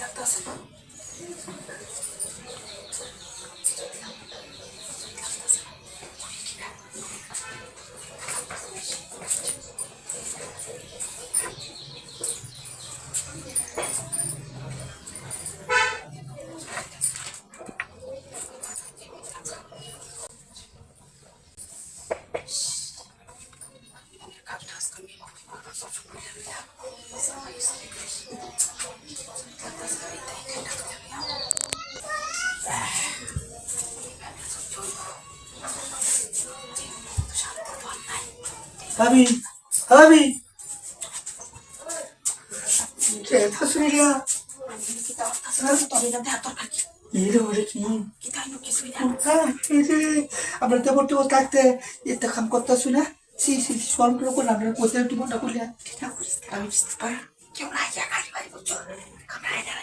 লাগতেছে না ওরে কি? আমরা তো বলতে থাকতে এটা কাম করতে শুনে সি সি সলভ করে করলাম না কোথায় টিমনটা করলে কেউ নাই গাড়ি বাড়ি বুঝছ কামড়ায় না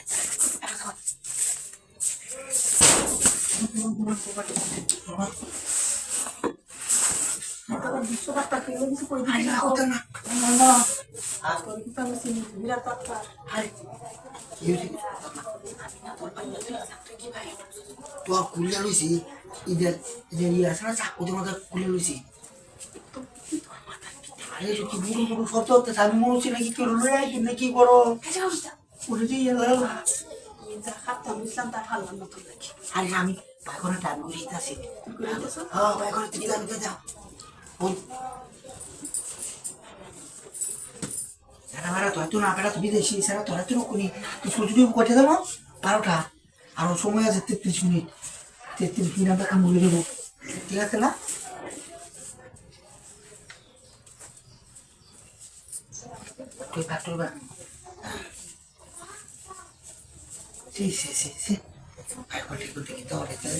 তো খুলে লইছি ইদের ইয়ে আছে না চাকু যে মাথা লইছি আরে কি বুড়ো বুড়ো শব্দ হচ্ছে আমি মনে হচ্ছে নাকি কেউ লই আই কিন্তু কি করো উঠে দিয়ে এলাম আরে আমি বাইকরে টাইম করে দিতেছি হ্যাঁ বাইকরে তুমি গান যাও তো এত না পেরা তুমি দেশি সারা তোরা তো কোনি তুই সূর্য কটে দেবো বারোটা। আরও সময় আছে তেত্রিশ মিনিট। তেত্রিশ মিনিট আমরা কাম বলে দেবো। ঠিক আছে না তুই ভাগ তুই ভাগ সি সি সি সি। ভাই, বলি করতে কি তো অনেক তাহলে